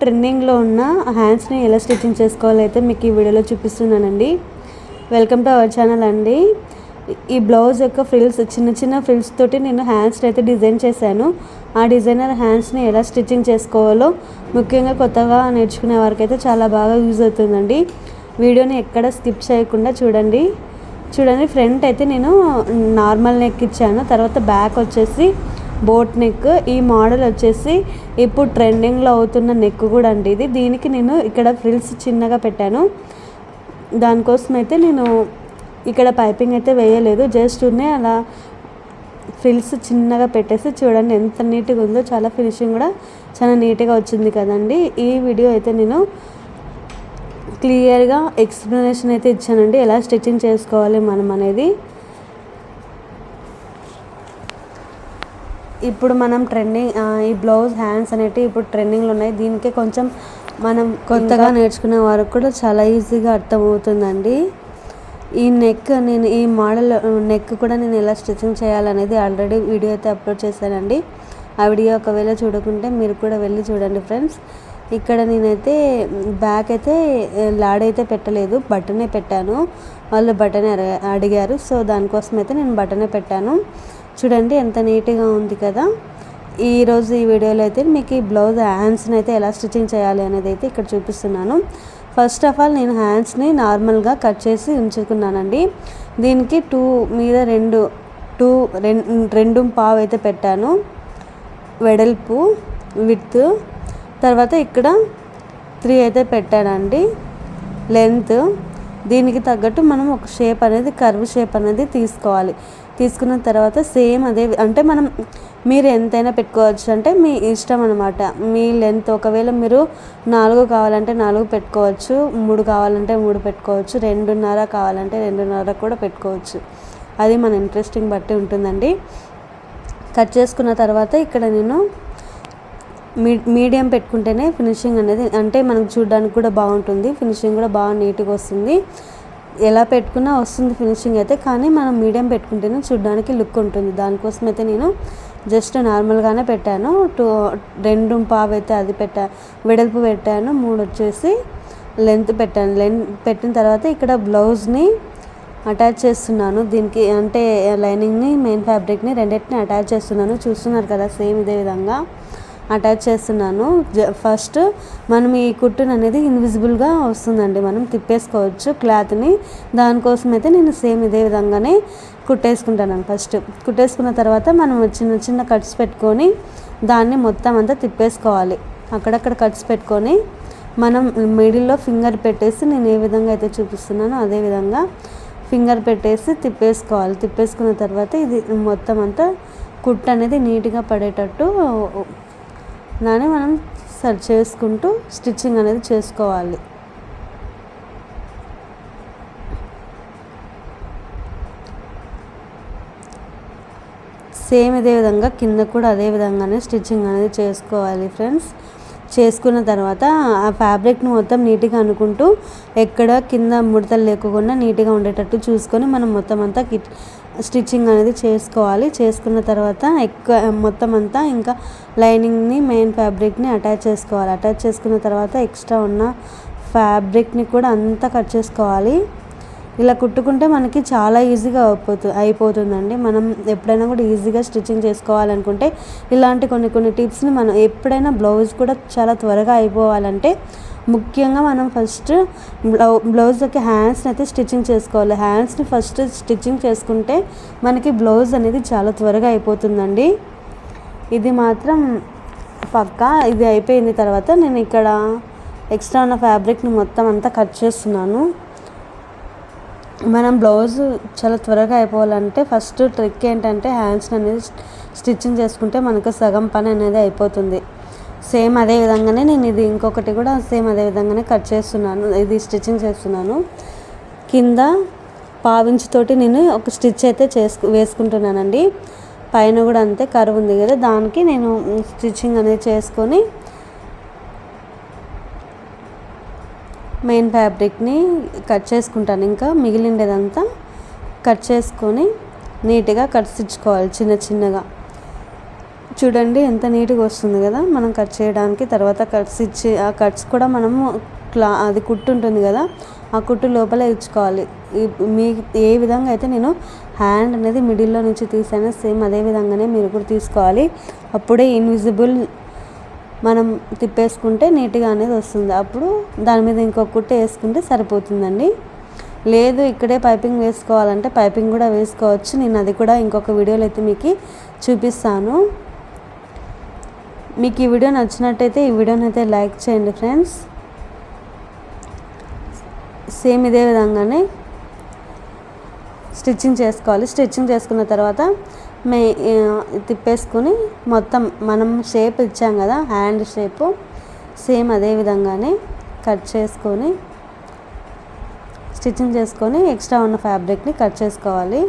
ట్రెండింగ్లో ఉన్న హ్యాండ్స్ని ఎలా స్టిచ్చింగ్ చేసుకోవాలో అయితే మీకు ఈ వీడియోలో చూపిస్తున్నానండి. వెల్కమ్ టు అవర్ ఛానల్ అండి. ఈ బ్లౌజ్ యొక్క ఫ్రిల్స్ చిన్న చిన్న ఫ్రిల్స్ తోటి నేను హ్యాండ్స్ అయితే డిజైన్ చేశాను. ఆ డిజైనర్ హ్యాండ్స్ని ఎలా స్టిచ్చింగ్ చేసుకోవాలో ముఖ్యంగా కొత్తగా నేర్చుకునే వారికి అయితే చాలా బాగా యూజ్ అవుతుందండి. వీడియోని ఎక్కడ స్కిప్ చేయకుండా చూడండి. చూడండి ఫ్రంట్ అయితే నేను నార్మల్ నెక్ ఇచ్చాను. తర్వాత బ్యాక్ వచ్చేసి బోట్ నెక్ ఈ మోడల్ వచ్చేసి ఇప్పుడు ట్రెండింగ్లో అవుతున్న నెక్ కూడా అండి ఇది. దీనికి నేను ఇక్కడ ఫ్రిల్స్ చిన్నగా పెట్టాను. దానికోసం అయితే నేను ఇక్కడ పైపింగ్ అయితే వేయలేదు. జస్ట్ ఉన్నాయి అలా ఫ్రిల్స్ చిన్నగా పెట్టేసి చూడండి ఎంత నీట్గా ఉందో. చాలా ఫినిషింగ్ కూడా చాలా నీట్గా వచ్చింది కదండి. ఈ వీడియో అయితే నేను క్లియర్గా ఎక్స్ప్లెనేషన్ అయితే ఇచ్చానండి. ఎలా స్టిచ్చింగ్ చేసుకోవాలి మనం అనేది. ఇప్పుడు మనం ట్రెండింగ్ ఈ బ్లౌజ్ హ్యాండ్స్ అనేటివి ఇప్పుడు ట్రెండింగ్లో ఉన్నాయి. దీనికే కొంచెం మనం కొత్తగా నేర్చుకునే వారికి కూడా చాలా ఈజీగా అర్థమవుతుందండి. ఈ నెక్ నేను ఈ మోడల్ నెక్ కూడా నేను ఎలా స్టిచ్చింగ్ చేయాలనేది ఆల్రెడీ వీడియో అయితే అప్లోడ్ చేశానండి. ఆ వీడియో ఒకవేళ చూడకుంటే మీరు కూడా వెళ్ళి చూడండి ఫ్రెండ్స్ ఇక్కడ నేనైతే బ్యాక్ అయితే లాడ్ అయితే పెట్టలేదు బటనే పెట్టాను. వాళ్ళు బటనే అడిగారు. సో దానికోసం అయితే నేను బటనే పెట్టాను. చూడండి ఎంత నీట్గా ఉంది కదా. ఈరోజు ఈ వీడియోలో అయితే మీకు ఈ బ్లౌజ్ హ్యాండ్స్ని అయితే ఎలా స్టిచ్చింగ్ చేయాలి అనేది అయితే ఇక్కడ చూపిస్తున్నాను. ఫస్ట్ ఆఫ్ ఆల్ నేను హ్యాండ్స్ని నార్మల్గా కట్ చేసి ఉంచుకున్నానండి. దీనికి టూ మీద రెండు టూ రెండు పావు అయితే పెట్టాను. వెడల్పు విత్ తర్వాత ఇక్కడ త్రీ అయితే పెట్టానండి. లెంత్. దీనికి తగ్గట్టు మనం ఒక షేప్ అనేది కర్వ్ షేప్ అనేది తీసుకోవాలి. తీసుకున్న తర్వాత సేమ్ అదే అంటే మనం మీరు ఎంతైనా పెట్టుకోవచ్చు. అంటే మీ ఇష్టం అనమాట మీ లెంత్ ఒకవేళ మీరు నాలుగు కావాలంటే నాలుగు పెట్టుకోవచ్చు. మూడు కావాలంటే మూడు పెట్టుకోవచ్చు. రెండున్నర కావాలంటే రెండున్నర కూడా పెట్టుకోవచ్చు. అది మన ఇంట్రెస్టింగ్ బట్టి ఉంటుందండి. కట్ చేసుకున్న తర్వాత ఇక్కడ నేను మీ మీడియం పెట్టుకుంటేనే ఫినిషింగ్ అనేది అంటే మనకు చూడడానికి కూడా బాగుంటుంది. ఫినిషింగ్ కూడా బాగా నీట్గా వస్తుంది. ఎలా పెట్టుకున్నా వస్తుంది ఫినిషింగ్ అయితే కానీ మనం మీడియం పెట్టుకుంటేనే చూడడానికి లుక్ ఉంటుంది. దానికోసం అయితే నేను జస్ట్ నార్మల్గానే పెట్టాను. టూ రెండు పావు అయితే అది పెట్టా వెడల్పు పెట్టాను. మూడు వచ్చేసి లెంత్ పెట్టాను. లెంత్ పెట్టిన తర్వాత ఇక్కడ బ్లౌజ్ని అటాచ్ చేస్తున్నాను. దీనికి అంటే లైనింగ్ని మెయిన్ ఫ్యాబ్రిక్ని రెండింటిని అటాచ్ చేస్తున్నాను. చూస్తున్నారు కదా సేమ్ ఇదే విధంగా. అటాచ్ చేస్తున్నాను. ఫస్ట్ మనం ఈ కుట్టును అనేది ఇన్విజిబుల్గా వస్తుందండి. మనం తిప్పేసుకోవచ్చు క్లాత్ని. దానికోసం అయితే నేను సేమ్ ఇదే విధంగానే కుట్టేసుకుంటాను ఫస్ట్. కుట్టేసుకున్న తర్వాత మనం చిన్న చిన్న కట్స్ పెట్టుకొని దాన్ని మొత్తం అంతా తిప్పేసుకోవాలి. అక్కడక్కడ కట్స్ పెట్టుకొని మనం మిడిల్లో ఫింగర్ పెట్టేసి నేను ఏ విధంగా అయితే చూపిస్తున్నానో అదే విధంగా ఫింగర్ పెట్టేసి తిప్పేసుకోవాలి. తిప్పేసుకున్న తర్వాత ఇది మొత్తం అంతా కుట్టు అనేది నీట్గా పడేటట్టు దాన్ని మనం సరి చేసుకుంటూ స్టిచ్చింగ్ అనేది చేసుకోవాలి. సేమ్ ఇదే విధంగా కింద కూడా అదే విధంగానే స్టిచ్చింగ్ అనేది చేసుకోవాలి ఫ్రెండ్స్. చేసుకున్న తర్వాత ఆ ఫ్యాబ్రిక్ని మొత్తం నీట్గా అనుకుంటూ ఎక్కడ కింద ముడతలు లేకుండా నీట్గా ఉండేటట్టు చూసుకొని మనం మొత్తం అంతా కిట్ స్టిచ్చింగ్ అనేది చేసుకోవాలి. చేసుకున్న తర్వాత ఎక్కువ మొత్తం అంతా ఇంకా లైనింగ్ని మెయిన్ ఫ్యాబ్రిక్ని అటాచ్ చేసుకోవాలి. అటాచ్ చేసుకున్న తర్వాత ఎక్స్ట్రా ఉన్న ఫ్యాబ్రిక్ని కూడా అంతా కట్ చేసుకోవాలి. ఇలా కుట్టుకుంటే మనకి చాలా ఈజీగా అయిపోతు అయిపోతుందండి. మనం ఎప్పుడైనా కూడా ఈజీగా స్టిచ్చింగ్ చేసుకోవాలనుకుంటే ఇలాంటి కొన్ని కొన్ని టిప్స్ని మనం ఎప్పుడైనా బ్లౌజ్ కూడా చాలా త్వరగా అయిపోవాలంటే ముఖ్యంగా మనం ఫస్ట్ బ్లౌ బ్లౌజ్కి హ్యాండ్స్ని అయితే స్టిచ్చింగ్ చేసుకోవాలి. హ్యాండ్స్ని ఫస్ట్ స్టిచ్చింగ్ చేసుకుంటే మనకి బ్లౌజ్ అనేది చాలా త్వరగా అయిపోతుందండి. ఇది మాత్రం పక్కా ఇది అయిపోయిన తర్వాత నేను ఇక్కడ ఎక్స్ట్రా ఉన్న ఫ్యాబ్రిక్ని మొత్తం అంతా కట్ చేస్తున్నాను. మనం బ్లౌజ్ చాలా త్వరగా అయిపోవాలంటే ఫస్ట్ ట్రిక్ ఏంటంటే హ్యాండ్స్ అనేది స్టిచ్చింగ్ చేసుకుంటే మనకు సగం పని అనేది అయిపోతుంది. సేమ్ అదే విధంగానే నేను ఇది ఇంకొకటి కూడా సేమ్ అదే విధంగానే కట్ చేస్తున్నాను. ఇది స్టిచ్చింగ్ చేస్తున్నాను. కింద పావించుతోటి నేను ఒక స్టిచ్ అయితే చేసుకు వేసుకుంటున్నానండి. పైన కూడా అంతే కరువు ఉంది కదా దానికి నేను స్టిచ్చింగ్ అనేది చేసుకొని మెయిన్ ఫ్యాబ్రిక్ని కట్ చేసుకుంటాను. ఇంకా మిగిలిండేదంతా కట్ చేసుకొని నీట్గా కట్ స్టిచ్చుకోవాలి చిన్న చిన్నగా. చూడండి ఎంత నీట్గా వస్తుంది కదా. మనం కట్ చేయడానికి తర్వాత కట్స్ ఇచ్చి ఆ కట్స్ కూడా మనము క్లా అది కుట్టు ఉంటుంది కదా. ఆ కుట్టు లోపలే ఇచ్చుకోవాలి. మీ ఏ విధంగా అయితే నేను హ్యాండ్ అనేది మిడిల్లో నుంచి తీసాను సేమ్ అదే విధంగానే మీరు కూడా తీసుకోవాలి. అప్పుడే ఇన్విజిబుల్ మనం తిప్పేసుకుంటే నీట్గా అనేది వస్తుంది. అప్పుడు దాని మీద ఇంకొక కుట్ట వేసుకుంటే సరిపోతుందండి. లేదు ఇక్కడే పైపింగ్ వేసుకోవాలంటే పైపింగ్ కూడా వేసుకోవచ్చు. నేను అది కూడా ఇంకొక వీడియోలో అయితే మీకు చూపిస్తాను. మీకు ఈ వీడియో నచ్చినట్టయితే ఈ వీడియోని అయితే లైక్ చేయండి ఫ్రెండ్స్. సేమ్ ఇదే విధంగానే స్టిచ్చింగ్ చేసుకోవాలి. స్టిచ్చింగ్ చేసుకున్న తర్వాత మే తిప్పేసుకుని మొత్తం మనం షేప్ ఇచ్చాం కదా హ్యాండ్ షేపు సేమ్ అదే విధంగానే కట్ చేసుకొని స్టిచ్చింగ్ చేసుకొని ఎక్స్ట్రా ఉన్న ఫ్యాబ్రిక్ని కట్ చేసుకోవాలి.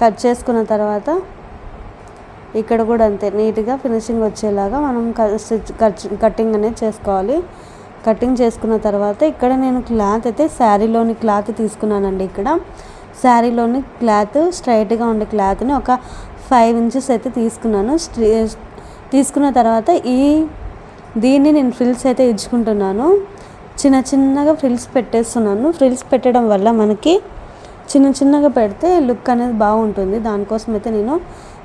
కట్ చేసుకున్న తర్వాత ఇక్కడ కూడా అంతే నీట్గా ఫినిషింగ్ వచ్చేలాగా మనం స్టిచ్ కటింగ్ అనేది చేసుకోవాలి. కటింగ్ చేసుకున్న తర్వాత ఇక్కడ నేను క్లాత్ అయితే శారీలోని క్లాత్ తీసుకున్నానండి ఇక్కడ. శారీలోని క్లాత్ స్ట్రైట్గా ఉండే క్లాత్ని ఒక ఫైవ్ ఇంచెస్ అయితే తీసుకున్నాను. తీసుకున్న తర్వాత ఈ దీన్ని నేను ఫ్రిల్స్ అయితే ఇచ్చుకుంటున్నాను. చిన్న చిన్నగా ఫ్రిల్స్ పెట్టేస్తున్నాను. ఫ్రిల్స్ పెట్టడం వల్ల మనకి చిన్న చిన్నగా పెడితే లుక్ అనేది బాగుంటుంది. దానికోసం అయితే నేను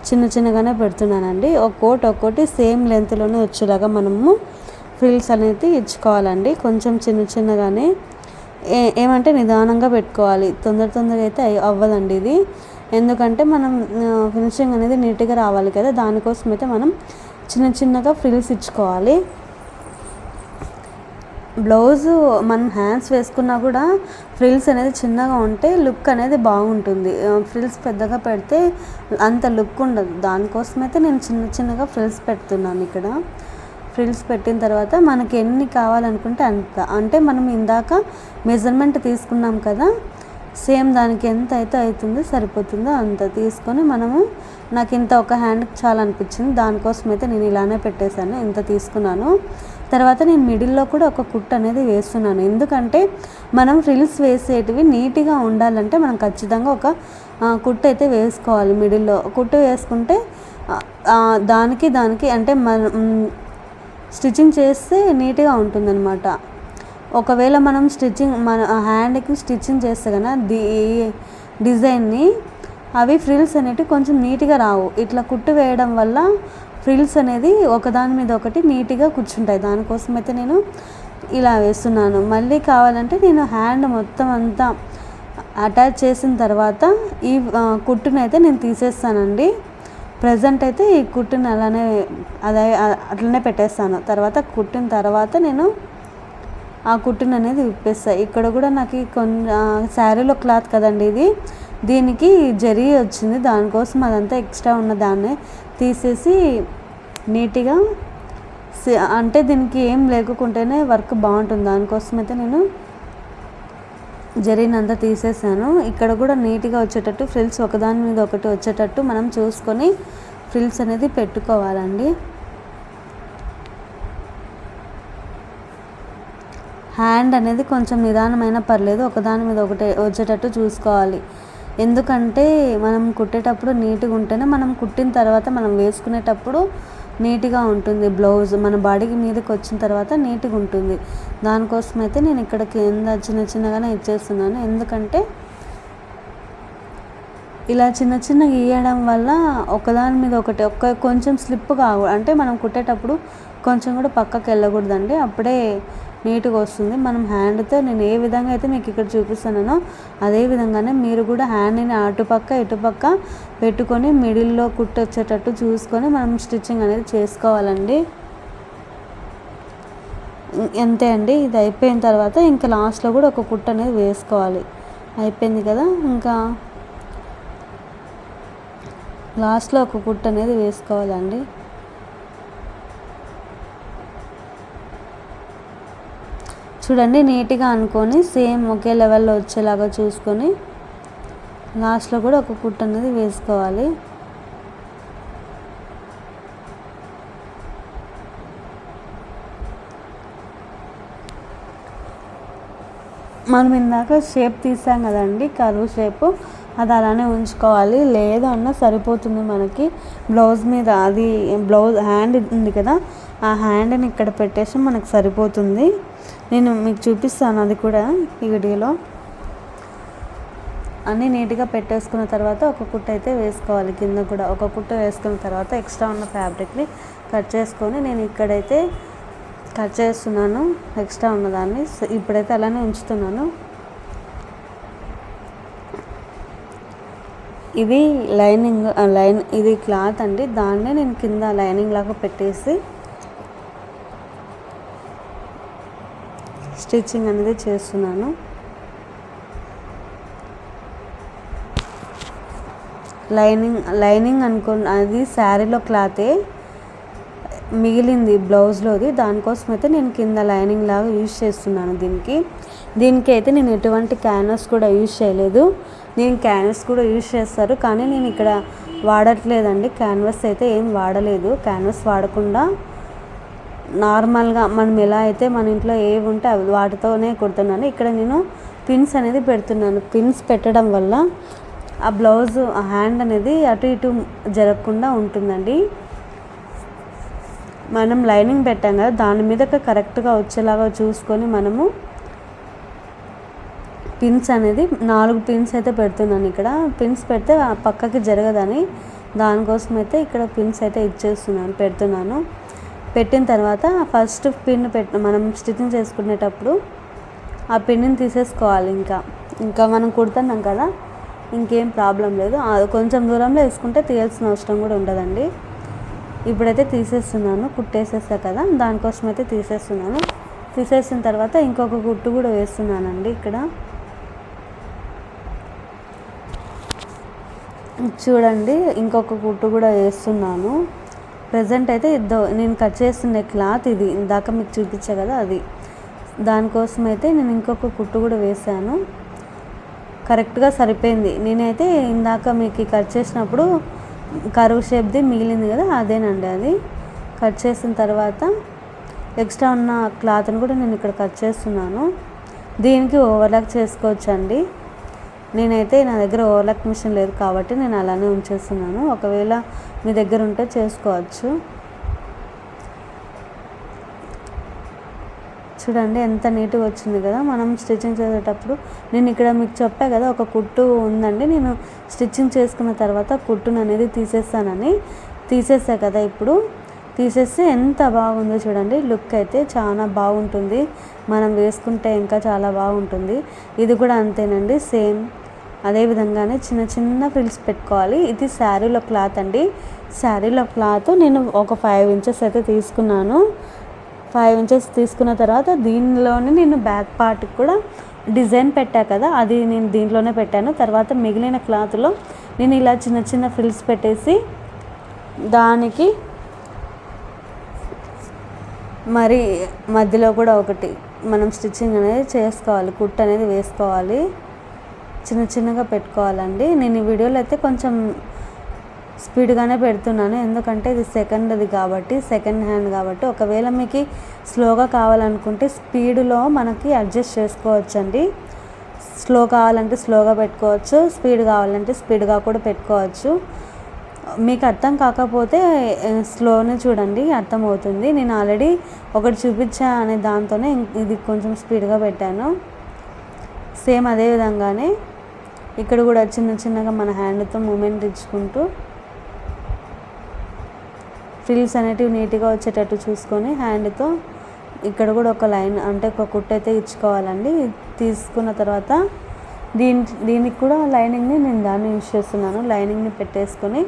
చిన్న చిన్నగానే పెడుతున్నానండి. ఒక్కోటి ఒక్కోటి సేమ్ లెంత్లోనే వచ్చేలాగా మనము ఫ్రిల్స్ అనేది ఇచ్చుకోవాలండి. కొంచెం చిన్న చిన్నగానే ఏ ఏమంటే నిదానంగా పెట్టుకోవాలి. తొందర తొందరగా అయితే అవ్వదండి ఇది. ఎందుకంటే మనం ఫినిషింగ్ అనేది నీట్గా రావాలి కదా. దానికోసం అయితే మనం చిన్న చిన్నగా ఫ్రిల్స్ ఇచ్చుకోవాలి. బ్లౌజు మనం హ్యాండ్స్ వేసుకున్నా కూడా ఫ్రిల్స్ అనేది చిన్నగా ఉంటే లుక్ అనేది బాగుంటుంది. ఫ్రిల్స్ పెద్దగా పెడితే అంత లుక్ ఉండదు. దానికోసమైతే నేను చిన్న చిన్నగా ఫ్రిల్స్ పెడుతున్నాను ఇక్కడ. ఫ్రిల్స్ పెట్టిన తర్వాత మనకి ఎన్ని కావాలనుకుంటే అంత. అంటే మనం ఇందాక మెజర్మెంట్ తీసుకున్నాం కదా సేమ్ దానికి ఎంత అయితే అవుతుందో సరిపోతుందో అంత తీసుకొని మనము నాకు ఇంత ఒక హ్యాండ్కి చాలా అనిపించింది దానికోసం అయితే నేను ఇలానే పెట్టేశాను ఇంత తీసుకున్నాను. తర్వాత నేను మిడిల్లో కూడా ఒక కుట్ అనేది వేస్తున్నాను. ఎందుకంటే మనం ఫ్రిల్స్ వేసేటివి నీట్గా ఉండాలంటే మనం ఖచ్చితంగా ఒక కుట్టు అయితే వేసుకోవాలి మిడిల్లో. కుట్టు వేసుకుంటే దానికి దానికి అంటే మన స్టిచ్చింగ్ చేస్తే నీట్గా ఉంటుందన్నమాట. ఒకవేళ మనం స్టిచ్చింగ్ మన హ్యాండ్కి స్టిచ్చింగ్ చేస్తే కనుక ది డిజైన్ని అవి ఫ్రిల్స్ అనేటివి కొంచెం నీట్గా రావు. ఇట్లా కుట్టు వేయడం వల్ల ఫ్రిల్స్ అనేది ఒకదాని మీద ఒకటి నీట్గా కూర్చుంటాయి. దానికోసం అయితే నేను ఇలా వేస్తున్నాను. మళ్ళీ కావాలంటే నేను హ్యాండ్ మొత్తం అంతా అటాచ్ చేసిన తర్వాత ఈ కుట్టునైతే నేను తీసేస్తానండి. ప్రజెంట్ అయితే ఈ కుట్టుని అలానే అదే అట్లనే పెట్టేస్తాను. తర్వాత కుట్టిన తర్వాత నేను ఆ కుట్టుని అనేది విప్పేస్తాను ఇక్కడ కూడా నాకు కొన్ని శారీలో క్లాత్ కదండి ఇది. దీనికి జరీ వచ్చింది. దానికోసం అదంతా ఎక్స్ట్రా ఉన్న దాన్ని తీసేసి నీట్గా అంటే దీనికి ఏం లేకుంటేనే వర్క్ బాగుంటుంది. దానికోసం అయితే నేను జరిగినంత తీసేసాను. ఇక్కడ కూడా నీట్గా వచ్చేటట్టు ఫ్రిల్స్ ఒకదాని మీద ఒకటి వచ్చేటట్టు మనం చూసుకొని ఫ్రిల్స్ అనేది పెట్టుకోవాలండి. హ్యాండ్ అనేది కొంచెం నిదానమైన పర్లేదు ఒకదాని మీద ఒకటి వచ్చేటట్టు చూసుకోవాలి. ఎందుకంటే మనం కుట్టేటప్పుడు నీట్గా ఉంటేనే మనం కుట్టిన తర్వాత మనం వేసుకునేటప్పుడు నీట్గా ఉంటుంది. బ్లౌజ్ మన బాడీకి మీదకి వచ్చిన తర్వాత నీట్గా ఉంటుంది. దానికోసం అయితే నేను ఇక్కడ కింద చిన్న చిన్నగానే ఇచ్చేస్తున్నాను. ఎందుకంటే ఇలా చిన్న చిన్న గీయడం వల్ల ఒకదాని మీద ఒకటి ఒక్క కొంచెం స్లిప్ కాకూడదు అంటే మనం కుట్టేటప్పుడు కొంచెం కూడా పక్కకి వెళ్ళకూడదండి. అప్పుడే నీట్గా వస్తుంది. మనం హ్యాండ్తో నేను ఏ విధంగా అయితే మీకు ఇక్కడ చూపిస్తున్నానో అదే విధంగానే మీరు కూడా హ్యాండ్ని అటుపక్క ఇటుపక్క పెట్టుకొని మిడిల్లో కుట్టు వచ్చేటట్టు చూసుకొని మనం స్టిచ్చింగ్ అనేది చేసుకోవాలండి. అంతే అండి. ఇది అయిపోయిన తర్వాత ఇంకా లాస్ట్లో కూడా ఒక కుట్ట అనేది వేసుకోవాలి. అయిపోయింది కదా? ఇంకా లాస్ట్లో ఒక కుట్ట అనేది వేసుకోవాలండి. చూడండి నీట్గా అనుకొని సేమ్ ఒకే లెవెల్లో వచ్చేలాగా చూసుకొని లాస్ట్లో కూడా ఒక కుట్ అనేది వేసుకోవాలి. మనం ఇందాక షేప్ తీసాం కదండి కరువు షేపు అది అలానే ఉంచుకోవాలి. లేదన్నా సరిపోతుంది మనకి. బ్లౌజ్ మీద అది బ్లౌజ్ హ్యాండ్ ఉంది కదా ఆ హ్యాండ్ని ఇక్కడ పెట్టేసి మనకు సరిపోతుంది. నేను మీకు చూపిస్తాను అది కూడా ఈ వీడియోలో. అన్నీ నీట్గా పెట్టేసుకున్న తర్వాత ఒక కుట్ట అయితే వేసుకోవాలి. కింద కూడా ఒక కుట్ట వేసుకున్న తర్వాత ఎక్స్ట్రా ఉన్న ఫ్యాబ్రిక్ని కట్ చేసుకొని నేను ఇక్కడైతే కట్ చేస్తున్నాను. ఎక్స్ట్రా ఉన్నదాన్ని ఇప్పుడైతే అలానే ఉంచుతున్నాను. ఇది లైనింగ్ లైన్ ఇది క్లాత్ అండి. దాన్నే నేను కింద లైనింగ్ లాగా పెట్టేసి స్టిచ్చింగ్ అనేది చేస్తున్నాను. లైనింగ్ లైనింగ్ అనుకో అది శారీలో క్లాతే మిగిలింది బ్లౌజ్లోది. దానికోసం అయితే నేను కింద లైనింగ్ లాగా యూజ్ చేస్తున్నాను దీనికి. దీనికి అయితే నేను ఎటువంటి క్యాన్వస్ కూడా యూజ్ చేయలేదు. నేను క్యాన్వస్ కూడా యూజ్ చేస్తారు. కానీ నేను ఇక్కడ వాడట్లేదండి. క్యాన్వస్ అయితే ఏం వాడలేదు. క్యాన్వస్ వాడకుండా నార్మల్గా మనం ఎలా అయితే మన ఇంట్లో ఏవి ఉంటే అవి వాటితోనే కుడుతున్నాను. ఇక్కడ నేను పిన్స్ అనేది పెడుతున్నాను. పిన్స్ పెట్టడం వల్ల ఆ బ్లౌజ్ ఆ హ్యాండ్ అనేది అటు ఇటు జరగకుండా ఉంటుందండి. మనం లైనింగ్ పెట్టాం కదా దాని మీద కరెక్ట్గా వచ్చేలాగా చూసుకొని మనము పిన్స్ అనేది నాలుగు పిన్స్ అయితే పెడుతున్నాను ఇక్కడ. పిన్స్ పెడితే పక్కకి జరగదని దానికోసం అయితే ఇక్కడ పిన్స్ అయితే ఇచ్చేస్తున్నాను పెడుతున్నాను. పెట్టిన తర్వాత ఫస్ట్ పిన్ పెట్ మనం స్టిచ్చింగ్ చేసుకునేటప్పుడు ఆ పిన్ని తీసేసుకోవాలి ఇంకా. ఇంకా మనం కుడుతున్నాం కదా ఇంకేం ప్రాబ్లం లేదు. కొంచెం దూరంలో వేసుకుంటే తీయాల్సిన అవసరం కూడా ఉండదండి. ఇప్పుడైతే తీసేస్తున్నాను కుట్టేసేసా కదా దానికోసం అయితే తీసేస్తున్నాను. తీసేసిన తర్వాత ఇంకొక కుట్టు కూడా వేస్తున్నానండి ఇక్కడ. చూడండి ఇంకొక కుట్టు కూడా వేస్తున్నాను. ప్రజెంట్ అయితే ఇద్దో నేను కట్ చేస్తున్న క్లాత్ ఇది. ఇందాక మీకు చూపించా కదా అది. దానికోసం అయితే నేను ఇంకొక కుట్టు కూడా వేసాను కరెక్ట్గా సరిపోయింది. నేనైతే ఇందాక మీకు కట్ చేసినప్పుడు కరువు షేప్ది మిగిలింది కదా అదేనండి అది. కట్ చేసిన తర్వాత ఎక్స్ట్రా ఉన్న క్లాత్ని కూడా నేను ఇక్కడ కట్ చేస్తున్నాను. దీనికి ఓవర్లాక్ చేసుకోవచ్చండి. నేనైతే నా దగ్గర ఓవర్లాక్ మిషన్ లేదు కాబట్టి నేను అలానే ఉంచేస్తున్నాను. ఒకవేళ మీ దగ్గర ఉంటే చేసుకోవచ్చు. చూడండి ఎంత నీట్గా వచ్చింది కదా. మనం స్టిచ్చింగ్ చేసేటప్పుడు నేను ఇక్కడ మీకు చెప్పా కదా ఒక కుట్టు ఉందండి. నేను స్టిచ్చింగ్ చేసుకున్న తర్వాత కుట్టును అనేది తీసేస్తానని. తీసేసా కదా ఇప్పుడు. తీసేస్తే ఎంత బాగుందో చూడండి. లుక్ అయితే చాలా బాగుంటుంది. మనం వేసుకుంటే ఇంకా చాలా బాగుంటుంది. ఇది కూడా అంతేనండి. సేమ్ అదే విధంగానే చిన్న చిన్న ఫ్రిల్స్ పెట్టుకోవాలి. ఇది శారీలో క్లాత్ అండి. శారీలో క్లాత్ నేను ఒక ఫైవ్ ఇంచెస్ అయితే తీసుకున్నాను. ఫైవ్ ఇంచెస్ తీసుకున్న తర్వాత దీనిలోనే నేను బ్యాక్ పార్ట్ కూడా డిజైన్ పెట్టా కదా అది నేను దీంట్లోనే పెట్టాను. తర్వాత మిగిలిన క్లాత్లో నేను ఇలా చిన్న చిన్న ఫ్రిల్స్ పెట్టేసి దానికి మరి మధ్యలో కూడా ఒకటి మనం స్టిచ్చింగ్ అనేది చేసుకోవాలి. కుట్ అనేది వేసుకోవాలి. చిన్న చిన్నగా పెట్టుకోవాలండి. నేను ఈ వీడియోలో అయితే కొంచెం స్పీడ్గానే పెడుతున్నాను. ఎందుకంటే ఇది సెకండ్ది కాబట్టి సెకండ్ హ్యాండ్ కాబట్టి. ఒకవేళ మీకు స్లోగా కావాలనుకుంటే స్పీడ్లో మనకి అడ్జస్ట్ చేసుకోవచ్చండి. స్లో కావాలంటే స్లోగా పెట్టుకోవచ్చు. స్పీడ్ కావాలంటే స్పీడ్గా కూడా పెట్టుకోవచ్చు. మీకు అర్థం కాకపోతే స్లోనే చూడండి అర్థమవుతుంది. నేను ఆల్రెడీ ఒకటి చూపించా అనే దాంతోనే ఇది కొంచెం స్పీడ్గా పెట్టాను. సేమ్ అదే విధంగానే ఇక్కడ కూడా చిన్న చిన్నగా మన హ్యాండ్తో మూమెంట్ ఇచ్చుకుంటూ ఫ్రిల్స్ అనేటివి నీట్గా వచ్చేటట్టు చూసుకొని హ్యాండ్తో ఇక్కడ కూడా ఒక లైన్ అంటే ఒక కుట్టు అయితే ఇచ్చుకోవాలండి. తీసుకున్న తర్వాత దీని దీనికి కూడా లైనింగ్ని నేను దాన్ని యూజ్ చేస్తున్నాను. లైనింగ్ని పెట్టేసుకొని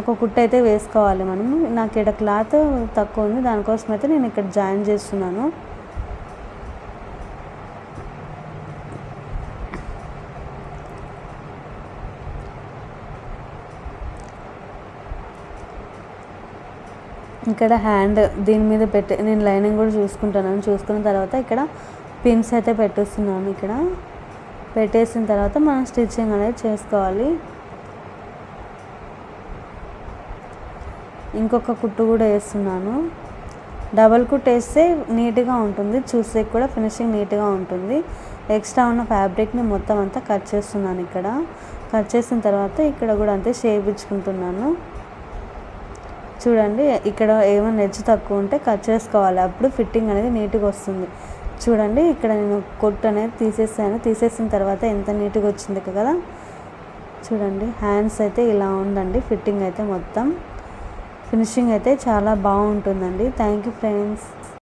ఒక కుట్టు అయితే వేసుకోవాలి మనం నాకు ఇక్కడ క్లాత్ తక్కువ ఉంది. దానికోసం అయితే నేను ఇక్కడ జాయిన్ చేస్తున్నాను. ఇక్కడ హ్యాండ్ దీని మీద పెట్టి నేను లైనింగ్ కూడా చూసుకుంటున్నాను చూసుకున్న తర్వాత ఇక్కడ పిన్స్ అయితే పెట్టేస్తున్నాను ఇక్కడ. పెట్టేసిన తర్వాత మనం స్టిచ్చింగ్ అనేది చేసుకోవాలి. ఇంకొక కుట్టు కూడా వేస్తున్నాను. డబల్ కుట్ వేస్తే నీట్గా ఉంటుంది. చూసే కూడా ఫినిషింగ్ నీట్గా ఉంటుంది. ఎక్స్ట్రా ఉన్న ఫ్యాబ్రిక్ని మొత్తం అంతా కట్ చేస్తున్నాను ఇక్కడ. కట్ చేసిన తర్వాత ఇక్కడ కూడా అంతే షేప్ ఇచ్చుకుంటున్నాను. చూడండి ఇక్కడ ఏమైనా నెచ్చు తక్కువ ఉంటే కట్ చేసుకోవాలి. అప్పుడు ఫిట్టింగ్ అనేది నీట్గా వస్తుంది. చూడండి ఇక్కడ నేను కొట్టు అనేది తీసేసాను. తీసేసిన తర్వాత ఎంత నీట్గా వచ్చింది కదా? చూడండి హ్యాండ్స్ అయితే ఇలా ఉందండి. ఫిట్టింగ్ అయితే మొత్తం. ఫినిషింగ్ అయితే చాలా బాగుంటుందండి. Thank you friends